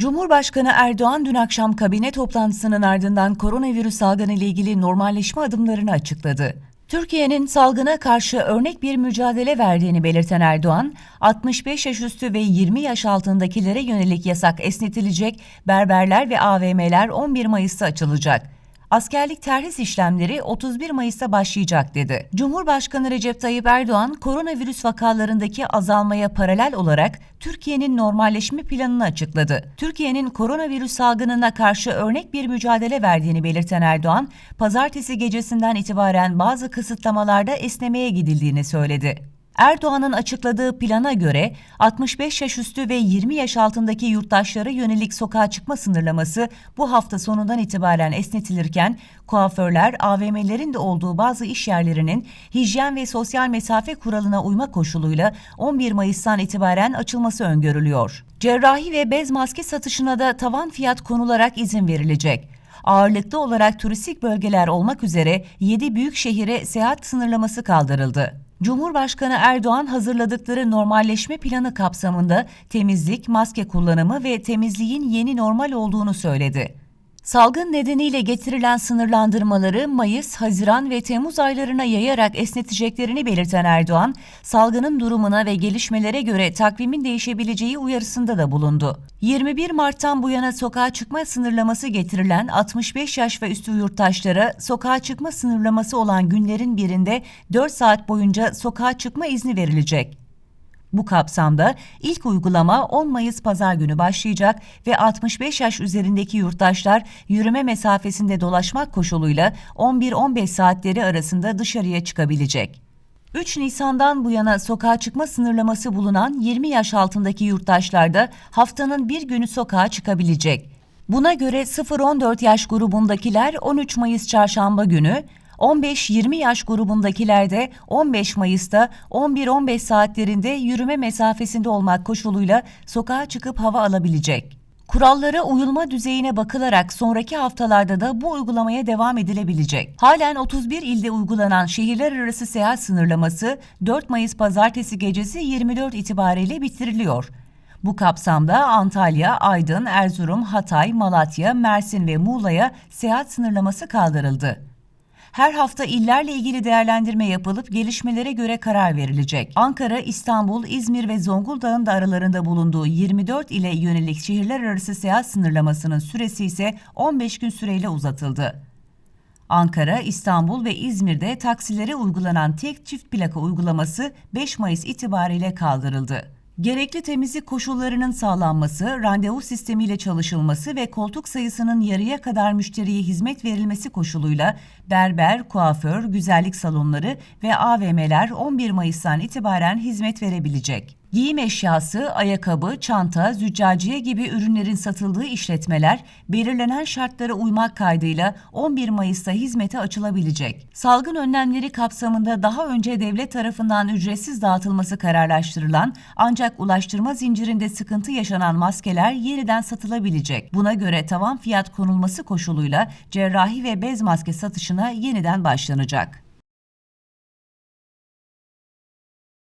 Cumhurbaşkanı Erdoğan dün akşam kabine toplantısının ardından koronavirüs salgını ile ilgili normalleşme adımlarını açıkladı. Türkiye'nin salgına karşı örnek bir mücadele verdiğini belirten Erdoğan, 65 yaş üstü ve 20 yaş altındakilere yönelik yasak esnetilecek, berberler ve AVM'ler 11 Mayıs'ta açılacak. Askerlik terhis işlemleri 31 Mayıs'ta başlayacak dedi. Cumhurbaşkanı Recep Tayyip Erdoğan, koronavirüs vakalarındaki azalmaya paralel olarak Türkiye'nin normalleşme planını açıkladı. Türkiye'nin koronavirüs salgınına karşı örnek bir mücadele verdiğini belirten Erdoğan, pazartesi gecesinden itibaren bazı kısıtlamalarda esnemeye gidildiğini söyledi. Erdoğan'ın açıkladığı plana göre 65 yaş üstü ve 20 yaş altındaki yurttaşlara yönelik sokağa çıkma sınırlaması bu hafta sonundan itibaren esnetilirken kuaförler, AVM'lerin de olduğu bazı iş yerlerinin hijyen ve sosyal mesafe kuralına uyma koşuluyla 11 Mayıs'tan itibaren açılması öngörülüyor. Cerrahi ve bez maske satışına da tavan fiyat konularak izin verilecek. Ağırlıklı olarak turistik bölgeler olmak üzere 7 büyük şehire seyahat sınırlaması kaldırıldı. Cumhurbaşkanı Erdoğan hazırladıkları normalleşme planı kapsamında temizlik, maske kullanımı ve temizliğin yeni normal olduğunu söyledi. Salgın nedeniyle getirilen sınırlandırmaları Mayıs, Haziran ve Temmuz aylarına yayarak esneteceklerini belirten Erdoğan, salgının durumuna ve gelişmelere göre takvimin değişebileceği uyarısında da bulundu. 21 Mart'tan bu yana sokağa çıkma sınırlaması getirilen 65 yaş ve üstü yurttaşlara sokağa çıkma sınırlaması olan günlerin birinde 4 saat boyunca sokağa çıkma izni verilecek. Bu kapsamda ilk uygulama 10 Mayıs pazar günü başlayacak ve 65 yaş üzerindeki yurttaşlar yürüme mesafesinde dolaşmak koşuluyla 11-15 saatleri arasında dışarıya çıkabilecek. 3 Nisan'dan bu yana sokağa çıkma sınırlaması bulunan 20 yaş altındaki yurttaşlar da haftanın bir günü sokağa çıkabilecek. Buna göre 0-14 yaş grubundakiler 13 Mayıs çarşamba günü, 15-20 yaş grubundakiler de 15 Mayıs'ta 11-15 saatlerinde yürüme mesafesinde olmak koşuluyla sokağa çıkıp hava alabilecek. Kurallara uyulma düzeyine bakılarak sonraki haftalarda da bu uygulamaya devam edilebilecek. Halen 31 ilde uygulanan şehirler arası seyahat sınırlaması 4 Mayıs pazartesi gecesi 24 itibariyle bitiriliyor. Bu kapsamda Antalya, Aydın, Erzurum, Hatay, Malatya, Mersin ve Muğla'ya seyahat sınırlaması kaldırıldı. Her hafta illerle ilgili değerlendirme yapılıp gelişmelere göre karar verilecek. Ankara, İstanbul, İzmir ve Zonguldak'ın da aralarında bulunduğu 24 ile yönelik şehirler arası seyahat sınırlamasının süresi ise 15 gün süreyle uzatıldı. Ankara, İstanbul ve İzmir'de taksilere uygulanan tek çift plaka uygulaması 5 Mayıs itibariyle kaldırıldı. Gerekli temizlik koşullarının sağlanması, randevu sistemiyle çalışılması ve koltuk sayısının yarıya kadar müşteriye hizmet verilmesi koşuluyla berber, kuaför, güzellik salonları ve AVM'ler 11 Mayıs'tan itibaren hizmet verebilecek. Giyim eşyası, ayakkabı, çanta, züccaciye gibi ürünlerin satıldığı işletmeler belirlenen şartlara uymak kaydıyla 11 Mayıs'ta hizmete açılabilecek. Salgın önlemleri kapsamında daha önce devlet tarafından ücretsiz dağıtılması kararlaştırılan ancak ulaştırma zincirinde sıkıntı yaşanan maskeler yeniden satılabilecek. Buna göre tavan fiyat konulması koşuluyla cerrahi ve bez maske satışına yeniden başlanacak.